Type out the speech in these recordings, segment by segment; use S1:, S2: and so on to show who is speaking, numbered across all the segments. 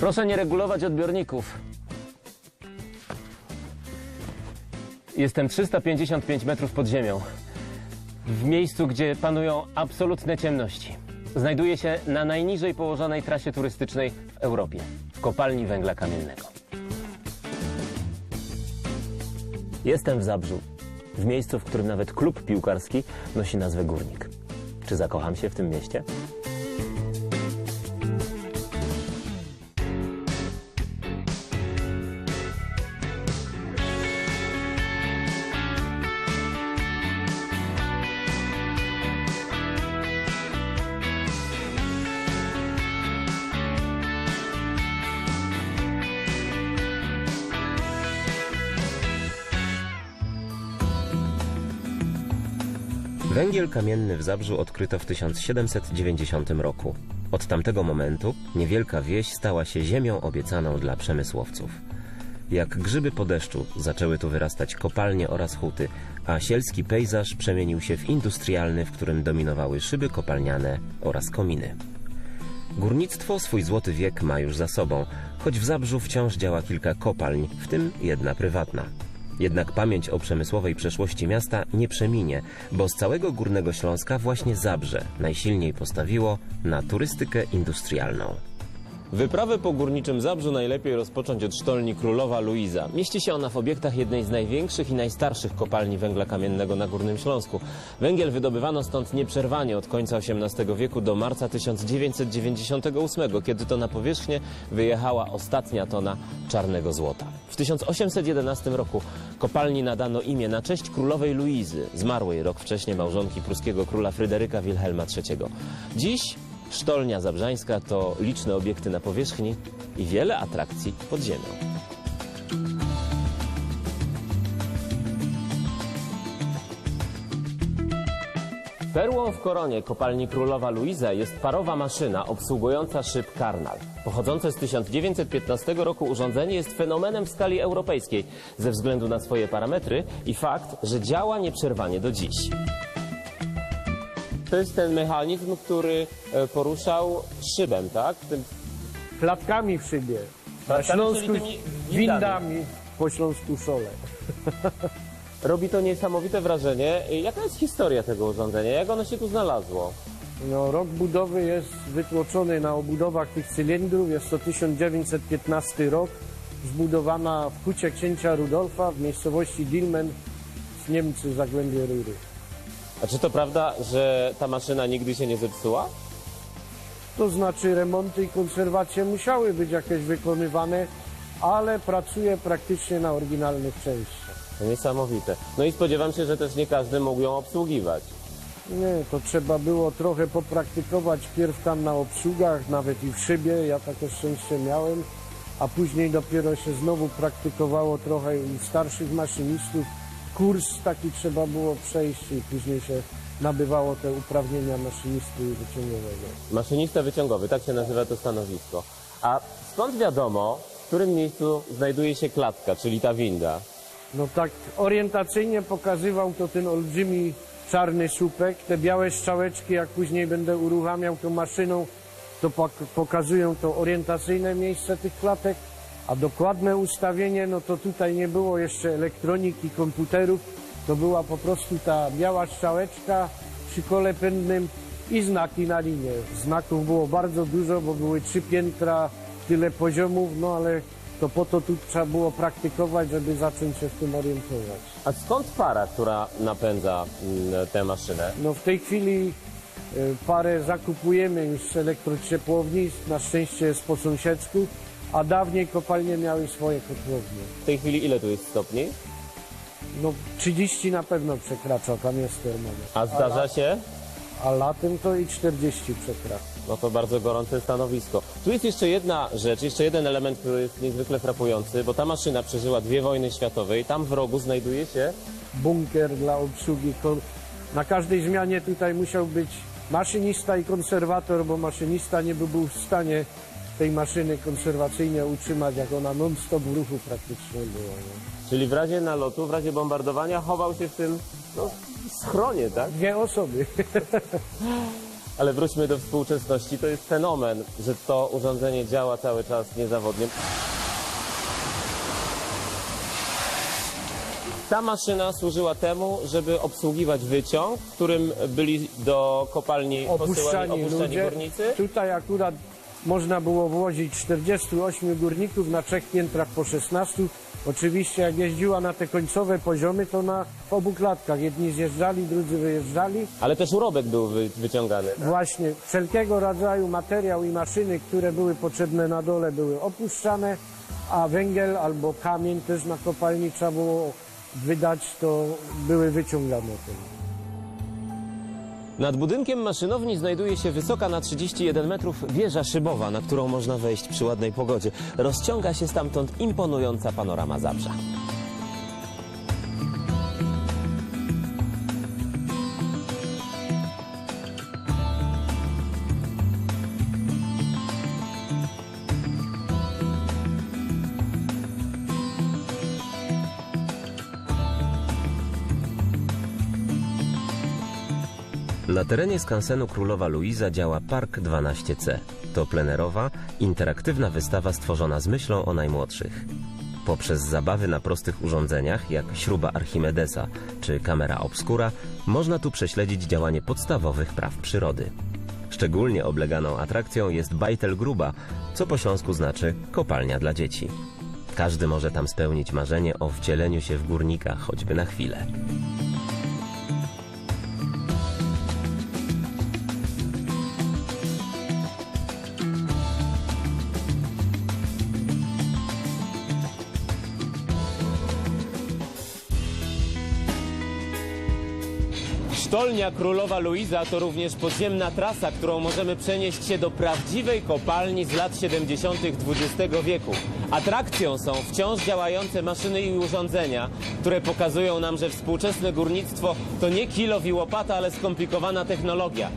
S1: Proszę nie regulować odbiorników. Jestem 355 metrów pod ziemią. W miejscu, gdzie panują absolutne ciemności. Znajduję się na najniżej położonej trasie turystycznej w Europie, w kopalni węgla kamiennego. Jestem w Zabrzu, w miejscu, w którym nawet klub piłkarski nosi nazwę Górnik. Czy zakocham się w tym mieście?
S2: Węgiel kamienny w Zabrzu odkryto w 1790 roku. Od tamtego momentu niewielka wieś stała się ziemią obiecaną dla przemysłowców. Jak grzyby po deszczu zaczęły tu wyrastać kopalnie oraz huty, a sielski pejzaż przemienił się w industrialny, w którym dominowały szyby kopalniane oraz kominy. Górnictwo swój złoty wiek ma już za sobą, choć w Zabrzu wciąż działa kilka kopalń, w tym jedna prywatna. Jednak pamięć o przemysłowej przeszłości miasta nie przeminie, bo z całego Górnego Śląska właśnie Zabrze najsilniej postawiło na turystykę industrialną.
S1: Wyprawę po górniczym Zabrzu najlepiej rozpocząć od sztolni Królowa Luiza. Mieści się ona w obiektach jednej z największych i najstarszych kopalni węgla kamiennego na Górnym Śląsku. Węgiel wydobywano stąd nieprzerwanie od końca XVIII wieku do marca 1998, kiedy to na powierzchnię wyjechała ostatnia tona czarnego złota. W 1811 roku kopalni nadano imię na cześć królowej Luizy, zmarłej rok wcześniej małżonki pruskiego króla Fryderyka Wilhelma III. Dziś Sztolnia Zabrzańska to liczne obiekty na powierzchni i wiele atrakcji pod ziemią. Perłą w koronie kopalni Królowa Luiza jest parowa maszyna obsługująca szyb Karnal. Pochodzące z 1915 roku urządzenie jest fenomenem w skali europejskiej ze względu na swoje parametry i fakt, że działa nieprzerwanie do dziś. To jest ten mechanizm, który e, poruszał szybem, tak? Tym
S3: klatkami w szybie. Na Śląsku
S1: windami.
S3: po Śląsku sole.
S1: Robi to niesamowite wrażenie. Jaka jest historia tego urządzenia? Jak ono się tu znalazło?
S3: No, rok budowy jest wytłoczony na obudowach tych cylindrów. Jest to 1915 rok. Zbudowana w hucie księcia Rudolfa w miejscowości Dilmen w Niemcy, Zagłębie Rury.
S1: A czy to prawda, że ta maszyna nigdy się nie zepsuła?
S3: To znaczy remonty i konserwacje musiały być jakieś wykonywane, ale pracuje praktycznie na oryginalnych częściach.
S1: To niesamowite. No i spodziewam się, że też nie każdy mógł ją obsługiwać.
S3: Nie, to trzeba było trochę popraktykować pierw tam na obsługach, nawet i w szybie, ja takie szczęście miałem, a później dopiero się znowu praktykowało trochę u starszych maszynistów. Kurs taki trzeba było przejść i później się nabywało te uprawnienia maszynisty wyciągowego.
S1: Maszynista wyciągowy, tak się nazywa to stanowisko. A skąd wiadomo, w którym miejscu znajduje się klatka, czyli ta winda?
S3: No tak orientacyjnie pokazywał to ten olbrzymi czarny słupek. Te białe strzałeczki, jak później będę uruchamiał tą maszyną, to pok- pokazują to orientacyjne miejsce tych klatek, a dokładne ustawienie, no to tutaj nie było jeszcze elektroniki, komputerów, to była po prostu ta biała strzałeczka przy kole pędnym i znaki na linię. Znaków było bardzo dużo, bo były trzy piętra, tyle poziomów, no ale to po to tu trzeba było praktykować, żeby zacząć się w tym orientować.
S1: A skąd para, która napędza mm, tę maszynę?
S3: No w tej chwili y, parę zakupujemy już z elektrociepłowni, na szczęście jest po sąsiedzku, a dawniej kopalnie miały swoje kotłownie.
S1: W tej chwili ile tu jest stopni?
S3: No 30 na pewno przekracza, tam jest termometr.
S1: A zdarza się?
S3: A latem to i 40 przekracza.
S1: No to bardzo gorące stanowisko. Tu jest jeszcze jedna rzecz, jeszcze jeden element, który jest niezwykle frapujący, bo ta maszyna przeżyła dwie wojny światowe i tam w rogu znajduje się
S3: Bunkier dla obsługi. Na każdej zmianie tutaj musiał być maszynista i konserwator, bo maszynista nie by był w stanie tej maszyny konserwacyjnie utrzymać, jak ona non-stop w ruchu praktycznie była. Nie?
S1: Czyli w razie nalotu, w razie bombardowania chował się w tym no, schronie, tak?
S3: Dwie osoby.
S1: Ale wróćmy do współczesności. To jest fenomen, że to urządzenie działa cały czas niezawodnie. Ta maszyna służyła temu, żeby obsługiwać wyciąg, którym byli do kopalni posyłani
S3: Opuszczani
S1: opuszczani
S3: ludzie.
S1: górnicy.
S3: Tutaj akurat można było włożyć 48 górników na trzech piętrach po 16. Oczywiście jak jeździła na te końcowe poziomy, to na obu klatkach. Jedni zjeżdżali, drudzy wyjeżdżali.
S1: Ale też urobek był wy, wyciągany.
S3: Właśnie wszelkiego rodzaju materiał i maszyny, które były potrzebne na dole, były opuszczane, a węgiel albo kamień też na kopalni trzeba było wydać, to były wyciągane.
S1: Nad budynkiem maszynowni znajduje się wysoka na 31 metrów wieża szybowa, na którą można wejść przy ładnej pogodzie. Rozciąga się stamtąd imponująca panorama Zabrza.
S2: Na terenie skansenu Królowa Luiza działa Park 12C. To plenerowa, interaktywna wystawa stworzona z myślą o najmłodszych. Poprzez zabawy na prostych urządzeniach, jak śruba Archimedesa czy kamera obskura, można tu prześledzić działanie podstawowych praw przyrody. Szczególnie obleganą atrakcją jest Bajtel Gruba, co po śląsku znaczy kopalnia dla dzieci. Każdy może tam spełnić marzenie o wcieleniu się w górnika, choćby na chwilę.
S1: Sztolnia Królowa Luiza to również podziemna trasa, którą możemy przenieść się do prawdziwej kopalni z lat 70. XX wieku. Atrakcją są wciąż działające maszyny i urządzenia, które pokazują nam, że współczesne górnictwo to nie kilo i łopata, ale skomplikowana technologia.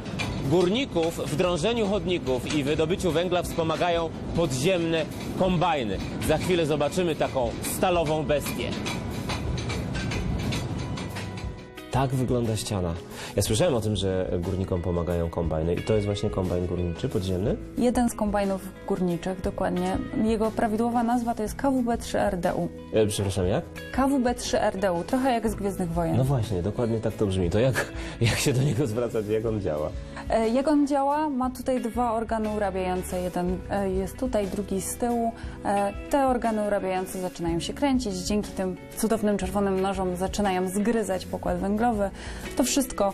S1: Górników w drążeniu chodników i wydobyciu węgla wspomagają podziemne kombajny. Za chwilę zobaczymy taką stalową bestię. Tak wygląda ściana. Ja słyszałem o tym, że górnikom pomagają kombajny i to jest właśnie kombajn górniczy podziemny?
S4: Jeden z kombajnów górniczych, dokładnie. Jego prawidłowa nazwa to jest KWB-3RDU.
S1: E, przepraszam, jak?
S4: KWB-3RDU, trochę jak z Gwiezdnych Wojen.
S1: No właśnie, dokładnie tak to brzmi. To jak, jak się do niego zwracać, jak on działa?
S4: E, Jak on działa? Ma tutaj dwa organy urabiające. Jeden e, jest tutaj, drugi z tyłu. E, Te organy urabiające zaczynają się kręcić. Dzięki tym cudownym czerwonym nożom zaczynają zgryzać pokład węglowy. To wszystko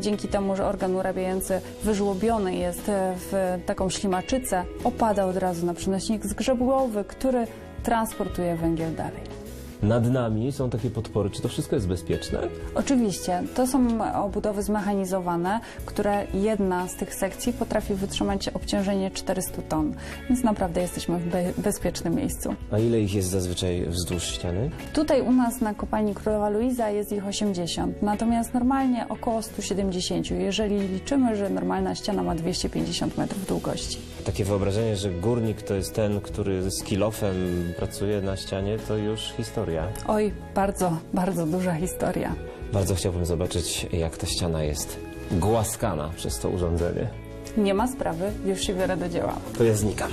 S4: dzięki temu, że organ urabiający wyżłobiony jest w taką ślimaczycę, opada od razu na przenośnik zgrzebułowy, który transportuje węgiel dalej.
S1: Nad nami są takie podpory. Czy to wszystko jest bezpieczne?
S4: Oczywiście, to są obudowy zmechanizowane, które jedna z tych sekcji potrafi wytrzymać obciążenie 400 ton, więc naprawdę jesteśmy w be bezpiecznym miejscu.
S1: A ile ich jest zazwyczaj wzdłuż ściany?
S4: Tutaj u nas na kopalni Królowa Luiza jest ich 80, natomiast normalnie około 170, jeżeli liczymy, że normalna ściana ma 250 metrów długości.
S1: Takie wyobrażenie, że górnik to jest ten, który z kilofem pracuje na ścianie, to już historia.
S4: Oj, bardzo, bardzo duża historia.
S1: Bardzo chciałbym zobaczyć, jak ta ściana jest głaskana przez to urządzenie.
S4: Nie ma sprawy, już się biorę do dzieła.
S1: To ja znikam.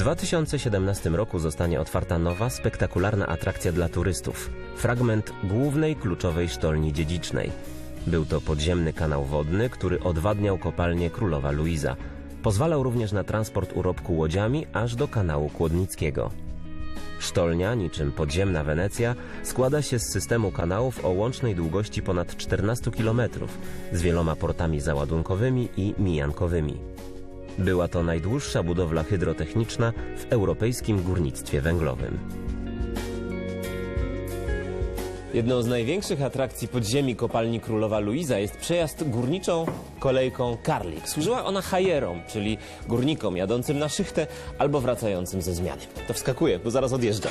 S2: 2017 roku zostanie otwarta nowa, spektakularna atrakcja dla turystów. Fragment głównej kluczowej sztolni dziedzicznej. Był to podziemny kanał wodny, który odwadniał kopalnię Królowa Luiza. Pozwalał również na transport urobku łodziami aż do kanału Kłodnickiego. Sztolnia, niczym podziemna Wenecja, składa się z systemu kanałów o łącznej długości ponad 14 km, z wieloma portami załadunkowymi i mijankowymi. Była to najdłuższa budowla hydrotechniczna w europejskim górnictwie węglowym.
S1: Jedną z największych atrakcji podziemi kopalni Królowa Luiza jest przejazd górniczą kolejką Karlik. Służyła ona hajerom, czyli górnikom jadącym na szychtę albo wracającym ze zmiany. To wskakuje, bo zaraz odjeżdża.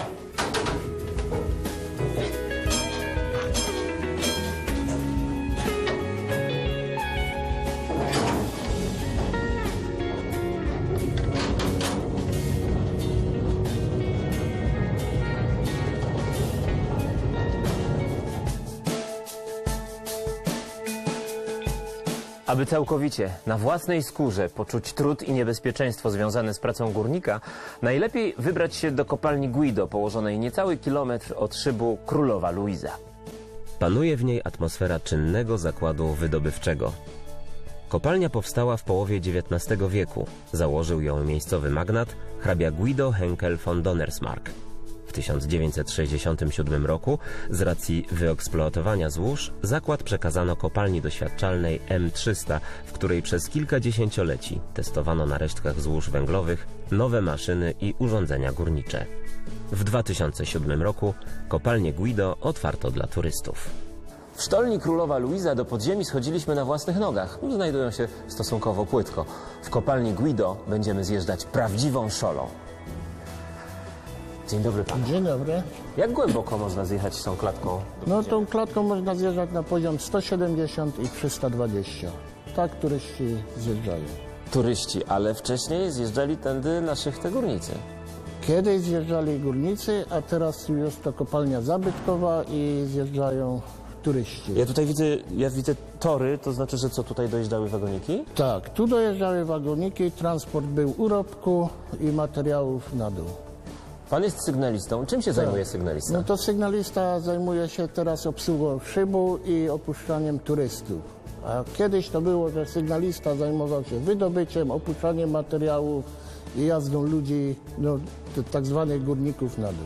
S1: Aby całkowicie na własnej skórze poczuć trud i niebezpieczeństwo związane z pracą górnika, najlepiej wybrać się do kopalni Guido, położonej niecały kilometr od szybu Królowa Luiza.
S2: Panuje w niej atmosfera czynnego zakładu wydobywczego. Kopalnia powstała w połowie XIX wieku. Założył ją miejscowy magnat hrabia Guido Henkel von Donnersmarck. W 1967 roku z racji wyeksploatowania złóż zakład przekazano kopalni doświadczalnej M300, w której przez kilka dziesięcioleci testowano na resztkach złóż węglowych nowe maszyny i urządzenia górnicze. W 2007 roku kopalnię Guido otwarto dla turystów.
S1: W sztolni Królowa Luiza do podziemi schodziliśmy na własnych nogach. Znajdują się stosunkowo płytko. W kopalni Guido będziemy zjeżdżać prawdziwą szolą. Dzień dobry panu.
S5: Dzień dobry.
S1: Jak głęboko można zjechać tą klatką?
S5: No tą klatką można zjeżdżać na poziom 170 i 320. Tak turyści zjeżdżają.
S1: Turyści, ale wcześniej zjeżdżali tędy naszych górnicy.
S5: Kiedyś zjeżdżali górnicy, a teraz już to kopalnia zabytkowa i zjeżdżają turyści.
S1: Ja tutaj widzę, ja widzę tory, to znaczy, że co tutaj dojeżdżały wagoniki?
S5: Tak, tu dojeżdżały wagoniki, transport był urobku i materiałów na dół.
S1: Pan jest sygnalistą. Czym się zajmuje sygnalista?
S5: No to sygnalista zajmuje się teraz obsługą szybu i opuszczaniem turystów. A kiedyś to było, że sygnalista zajmował się wydobyciem, opuszczaniem materiałów i jazdą ludzi, no, t- tak zwanych górników na dół.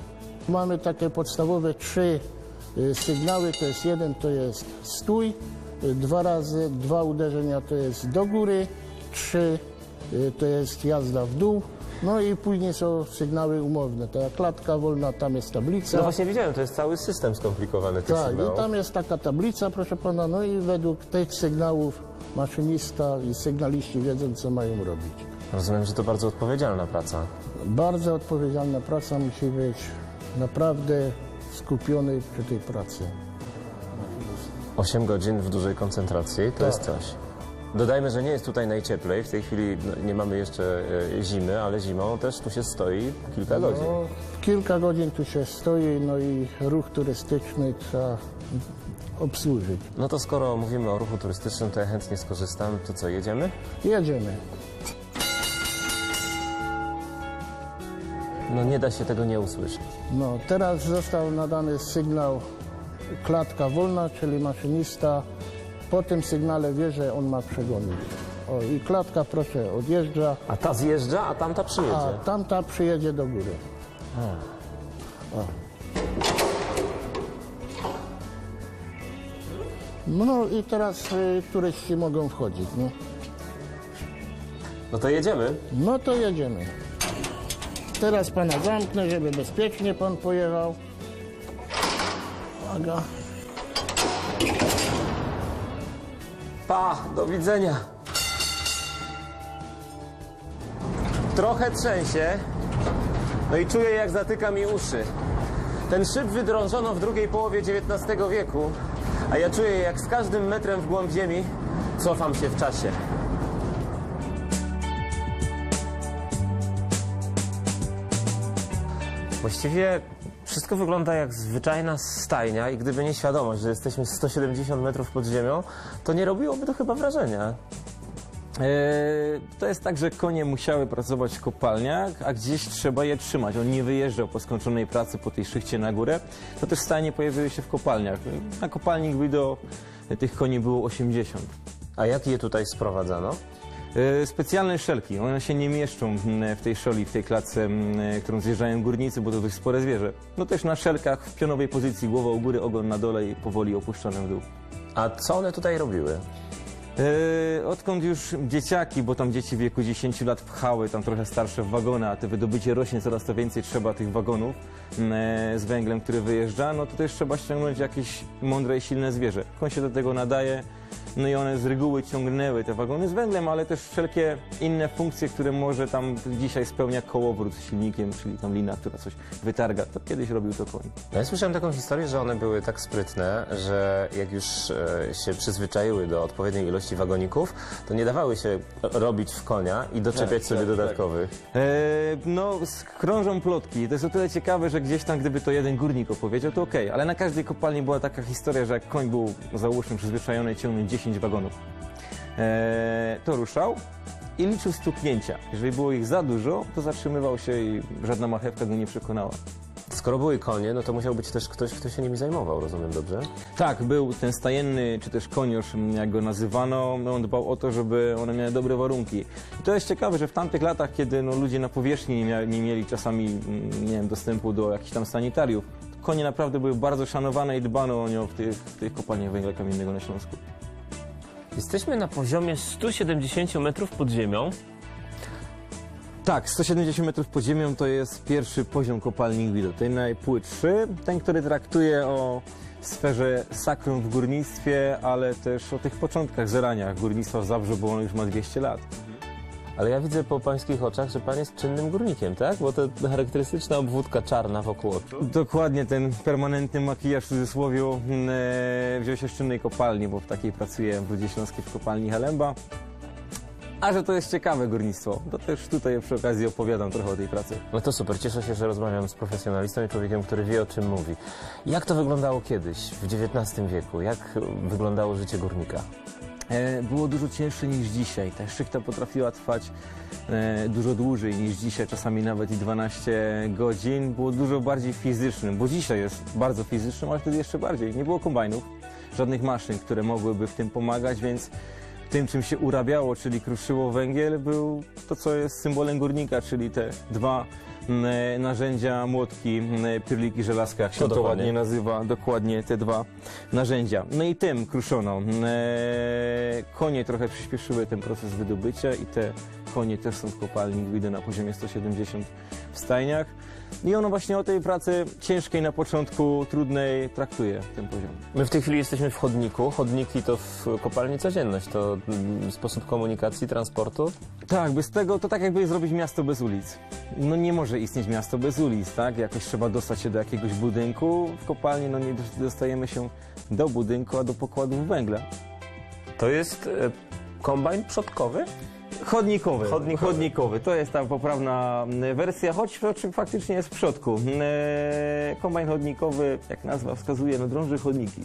S5: Mamy takie podstawowe trzy y, sygnały, to jest jeden to jest stój, y, dwa razy, dwa uderzenia to jest do góry, trzy y, to jest jazda w dół, no i później są sygnały umowne, ta klatka wolna, tam jest tablica.
S1: No właśnie widziałem, to jest cały system skomplikowany tych
S5: Tak,
S1: sygnałów.
S5: i tam jest taka tablica, proszę pana, no i według tych sygnałów maszynista i sygnaliści wiedzą, co mają robić.
S1: Rozumiem, że to bardzo odpowiedzialna praca.
S5: Bardzo odpowiedzialna praca musi być naprawdę skupiony przy tej pracy.
S1: 8 godzin w dużej koncentracji, to jest coś. Dodajmy, że nie jest tutaj najcieplej. W tej chwili no, nie mamy jeszcze e, zimy, ale zimą też tu się stoi kilka godzin.
S5: No, kilka godzin tu się stoi, no i ruch turystyczny trzeba obsłużyć.
S1: No to skoro mówimy o ruchu turystycznym, to ja chętnie skorzystam. To co, jedziemy?
S5: Jedziemy.
S1: No nie da się tego nie usłyszeć.
S5: No, teraz został nadany sygnał klatka wolna, czyli maszynista po tym sygnale wie, że on ma przegonić. O, i klatka, proszę, odjeżdża,
S1: A ta zjeżdża, a tamta przyjedzie.
S5: a tamta przyjedzie do góry. O. No i teraz y, turyści mogą wchodzić. No.
S1: No to jedziemy.
S5: no to jedziemy. Teraz pana zamknę, żeby bezpiecznie pan pojechał. Uwaga.
S1: Pa, do widzenia. Trochę trzęsie, no i czuję jak zatyka mi uszy. Ten szyb wydrążono w drugiej połowie XIX wieku, a ja czuję jak z każdym metrem w głąb ziemi cofam się w czasie. Właściwie wszystko wygląda jak zwyczajna stajnia i gdyby nie świadomość, że jesteśmy 170 metrów pod ziemią, to nie robiłoby to chyba wrażenia.
S6: E, To jest tak, że konie musiały pracować w kopalniach, a gdzieś trzeba je trzymać. On nie wyjeżdżał po skończonej pracy po tej szychcie na górę. To też stajnie pojawiły się w kopalniach. Na kopalni Guido tych koni było 80.
S1: A jak je tutaj sprowadzano?
S6: E, Specjalne szelki, one się nie mieszczą mm, w tej szoli, w tej klatce, mm, którą zjeżdżają górnicy, bo to dość spore zwierzę. No też na szelkach w pionowej pozycji, głowa u góry, ogon na dole i powoli opuszczone w dół.
S1: A co one tutaj robiły?
S6: E, Odkąd już dzieciaki, bo tam dzieci w wieku 10 lat pchały tam trochę starsze w wagony, a te wydobycie rośnie coraz to więcej, trzeba tych wagonów mm, e, z węglem, który wyjeżdża, no to też trzeba ściągnąć jakieś mądre i silne zwierzę. Koń się do tego nadaje, no i one z reguły ciągnęły te wagony z węglem, ale też wszelkie inne funkcje, które może tam dzisiaj spełnia kołowrót z silnikiem, czyli tam lina, która coś wytarga, to kiedyś robił to koń.
S1: No ja słyszałem taką historię, że one były tak sprytne, że jak już e, się przyzwyczaiły do odpowiedniej ilości wagoników, to nie dawały się robić w konia i doczepiać
S6: Tak,
S1: sobie
S6: tak,
S1: dodatkowych.
S6: E, no, krążą plotki. To jest o tyle ciekawe, że gdzieś tam, gdyby to jeden górnik opowiedział, to okej, ale na każdej kopalni była taka historia, że jak koń był, załóżmy, przyzwyczajony ciągnąć 10 wagonów, e, to ruszał i liczył stuknięcia. Jeżeli było ich za dużo, to zatrzymywał się i żadna marchewka go nie przekonała.
S1: Skoro były konie, no to musiał być też ktoś, kto się nimi zajmował, rozumiem dobrze?
S6: Tak, był ten stajenny, czy też koniusz, jak go nazywano, on dbał o to, żeby one miały dobre warunki. I to jest ciekawe, że w tamtych latach, kiedy no, ludzie na powierzchni nie, mia- nie mieli czasami mm, nie wiem, dostępu do jakichś tam sanitariów, konie naprawdę były bardzo szanowane i dbano o nie w tych, w tych kopalniach węgla kamiennego na Śląsku.
S1: Jesteśmy na poziomie 170 metrów pod ziemią.
S6: Tak, 170 metrów pod ziemią to jest pierwszy poziom kopalni Guido, ten najpłytszy, ten, który traktuje o sferze sakrum w górnictwie, ale też o tych początkach zarania górnictwa w Zabrzu, bo ono już ma 200 lat.
S1: Ale ja widzę po pańskich oczach, że pan jest czynnym górnikiem, tak? Bo to charakterystyczna obwódka czarna wokół oczu.
S6: Dokładnie, ten permanentny makijaż w cudzysłowie e, wziął się z czynnej kopalni, bo w takiej pracuję w Rudzie Śląskiej w kopalni Halemba. A że to jest ciekawe górnictwo, to też tutaj przy okazji opowiadam trochę o tej pracy.
S1: No to super, cieszę się, że rozmawiam z profesjonalistą i człowiekiem, który wie o czym mówi. Jak to wyglądało kiedyś, w XIX wieku? Jak wyglądało życie górnika?
S6: E, było dużo cięższe niż dzisiaj. Ta szczychta potrafiła trwać e, dużo dłużej niż dzisiaj, czasami nawet i 12 godzin. Było dużo bardziej fizycznym, bo dzisiaj jest bardzo fizycznym, ale wtedy jeszcze bardziej. Nie było kombajnów, żadnych maszyn, które mogłyby w tym pomagać, więc tym, czym się urabiało, czyli kruszyło węgiel, był to, co jest symbolem górnika, czyli te dwa narzędzia, młotki, m, pirliki, żelazka, jak się
S1: To dokładnie.
S6: ładnie nazywa, dokładnie te dwa narzędzia. No i tym kruszono. Konie trochę przyspieszyły ten proces wydobycia i te konie też są w kopalni Guido na poziomie 170 w stajniach. I ono właśnie o tej pracy ciężkiej na początku, trudnej traktuje ten poziom.
S1: My w tej chwili jesteśmy w chodniku. Chodniki to w kopalni codzienność. To mm, sposób komunikacji, transportu.
S6: Tak, bez tego to tak jakby zrobić miasto bez ulic. No nie może istnieć miasto bez ulic, tak? Jakoś trzeba dostać się do jakiegoś budynku. W kopalni no nie dostajemy się do budynku, a do pokładów węgla.
S1: To jest e, kombajn przodkowy?
S6: Chodnikowy.
S1: Chodnikowy.
S6: Chodnikowy. To jest ta poprawna mm, wersja, choć faktycznie jest w przodku. E, Kombajn chodnikowy, jak nazwa wskazuje, no drąży chodniki.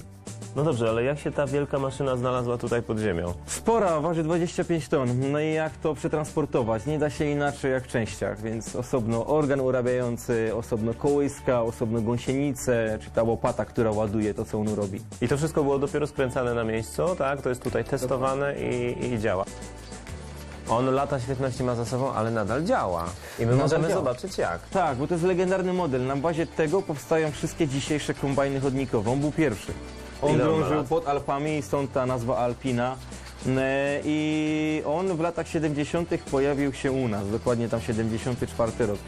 S1: No dobrze, ale jak się ta wielka maszyna znalazła tutaj pod ziemią?
S6: Spora, waży 25 ton. No i jak to przetransportować? Nie da się inaczej jak w częściach, więc osobno organ urabiający, osobno kołyska, osobno gąsienice, czy ta łopata, która ładuje to, co on robi.
S1: I to wszystko było dopiero skręcane na miejscu, tak? To jest tutaj testowane i, i działa. On lata świetności ma za sobą, ale nadal działa. I my
S6: Nadal
S1: możemy
S6: działa.
S1: zobaczyć jak.
S6: Tak, bo to jest legendarny model. Na bazie tego powstają wszystkie dzisiejsze kombajny chodnikowe. On był pierwszy. On
S1: Ile on ma
S6: drążył
S1: lat?
S6: pod Alpami, stąd ta nazwa Alpina. E, I on w latach 70. pojawił się u nas, dokładnie tam 74 rok.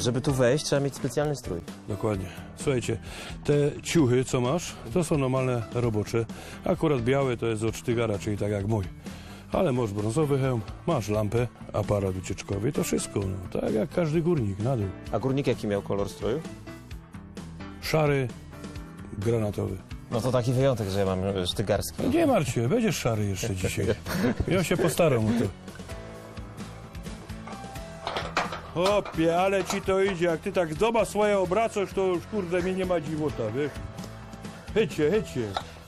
S1: Żeby tu wejść, trzeba mieć specjalny strój.
S7: Dokładnie. Słuchajcie, te ciuchy, co masz, to są normalne robocze. Akurat białe to jest od sztygara, czyli tak jak mój. Ale masz brązowy hełm, masz lampę, aparat ucieczkowy, to wszystko. No, tak jak każdy górnik, na dół.
S1: A górnik jaki miał kolor stroju?
S7: Szary, granatowy.
S1: No to taki wyjątek, że ja mam e, sztygarski.
S7: Nie martw się, będziesz szary jeszcze dzisiaj. Ja się postaram o to. Opie, ale ci to idzie. Jak ty tak z doma swoje obracasz, to już kurde mnie nie ma dziwota, wiesz? Chycie, chycie.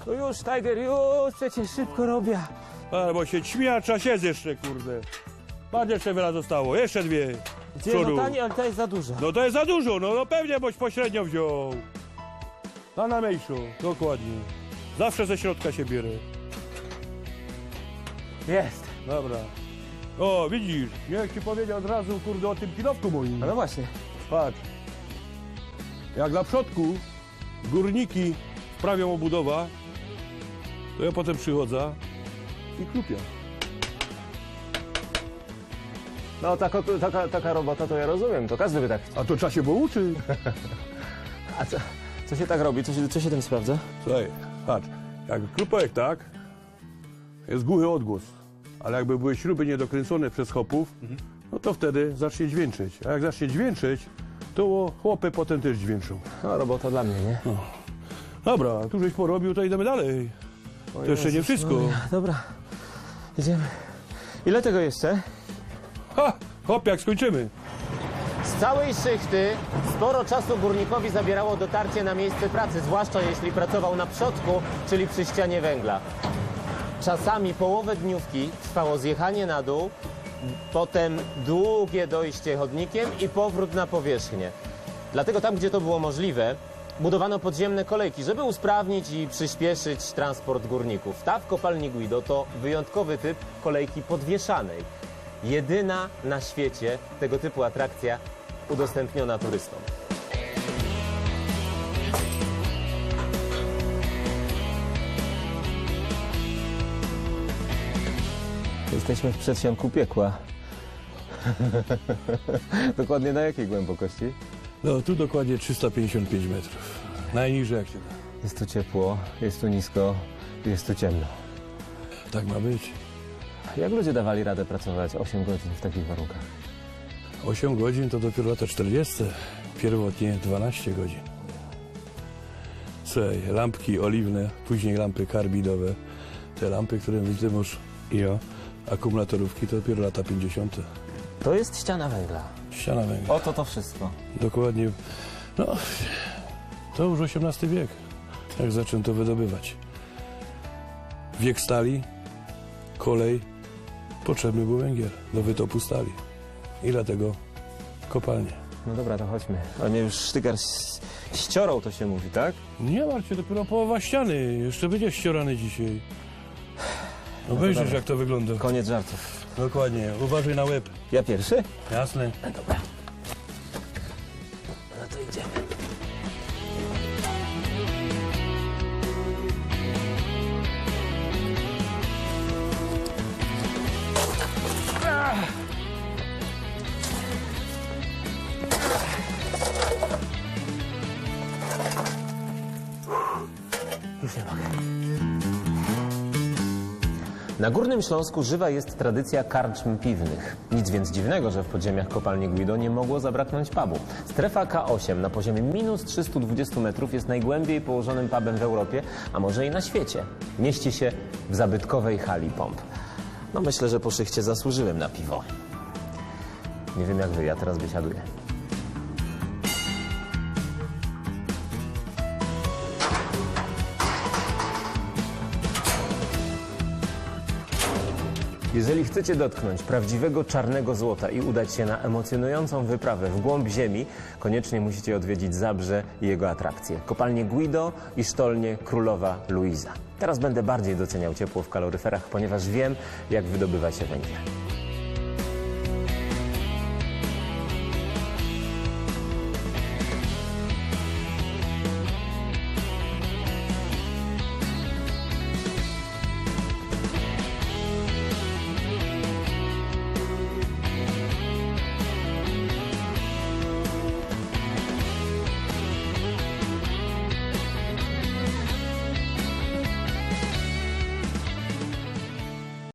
S1: No już, Tiger, już, przecież szybko robię.
S7: A, bo się ćmiacza siedz jeszcze, kurde. Patrz, jeszcze wiele zostało, jeszcze dwie.
S1: Gdzie,
S7: Przodu.
S1: no tanie, ale to jest za dużo.
S7: No to jest za dużo, no, no pewnie, boś pośrednio wziął. A na mniejszą, dokładnie. Zawsze ze środka się bierze.
S1: Jest.
S7: Dobra. O, widzisz, jak ci powiedział od razu, kurde, o tym kilowku moim.
S1: No właśnie.
S7: Patrz. Jak na przodku górniki wprawią obudowa, to ja potem przychodzę i klupię.
S1: No taka, taka, taka robota to ja rozumiem, to każdy by tak chciał.
S7: A to trzeba się było uczyć.
S1: A co, co się tak robi? Co się, co się tym sprawdza?
S7: Słuchaj, patrz, jak klupek tak, jest głuchy odgłos, ale jakby były śruby niedokręcone przez chłopów, no to wtedy zacznie dźwięczyć. A jak zacznie dźwięczyć, to chłopy potem też dźwięczą.
S1: No robota dla mnie, nie?
S7: Dobra, tu żeś porobił, to idziemy dalej. To jeszcze nie wszystko.
S1: Dobra, idziemy. Ile tego jeszcze?
S7: Ha! Hop, jak skończymy.
S1: Z całej szychty sporo czasu górnikowi zabierało dotarcie na miejsce pracy, zwłaszcza jeśli pracował na przodku, czyli przy ścianie węgla. Czasami połowę dniówki trwało zjechanie na dół, potem długie dojście chodnikiem i powrót na powierzchnię. Dlatego tam, gdzie to było możliwe, budowano podziemne kolejki, żeby usprawnić i przyspieszyć transport górników. Ta w kopalni Guido to wyjątkowy typ kolejki podwieszanej. Jedyna na świecie tego typu atrakcja udostępniona turystom. Jesteśmy w przedsionku piekła. Dokładnie na jakiej głębokości?
S7: No tu dokładnie 355 metrów. Najniżej jak się da.
S1: Jest tu ciepło, jest tu nisko, jest tu ciemno.
S7: Tak ma być.
S1: Jak ludzie dawali radę pracować 8 godzin w takich warunkach?
S7: 8 godzin to dopiero lata 40. Pierwotnie 12 godzin. Słuchaj, lampki oliwne, później lampy karbidowe. Te lampy, które widzę już i o, akumulatorówki to dopiero lata 50.
S1: To jest ściana węgla.
S7: Ściana węgla.
S1: Oto to wszystko.
S7: Dokładnie. No, to już XVIII wiek, jak zaczęto wydobywać. Wiek stali, kolej, potrzebny był węgiel do wytopu stali. I dlatego kopalnie.
S1: No dobra, to chodźmy. A mnie już sztygar ściorą to się mówi, tak?
S7: Nie martw się, dopiero połowa ściany. Jeszcze będzie ściorany dzisiaj. Obejrzysz, jak to wygląda.
S1: Koniec żartów.
S7: Dokładnie. Uważaj na łeb.
S1: Ja pierwszy?
S7: Jasne.
S1: No to idziemy. Już Na Górnym Śląsku żywa jest tradycja karczm piwnych. Nic więc dziwnego, że w podziemiach kopalni Guido nie mogło zabraknąć pubu. Strefa K8 na poziomie minus 320 metrów jest najgłębiej położonym pubem w Europie, a może i na świecie. Mieści się w zabytkowej hali pomp. No myślę, że po szychcie zasłużyłem na piwo. Nie wiem jak wy, ja teraz wysiaduję. Jeżeli chcecie dotknąć prawdziwego czarnego złota i udać się na emocjonującą wyprawę w głąb ziemi, koniecznie musicie odwiedzić Zabrze i jego atrakcje. Kopalnie Guido i sztolnie Królowa Luiza. Teraz będę bardziej doceniał ciepło w kaloryferach, ponieważ wiem, jak wydobywa się węgiel.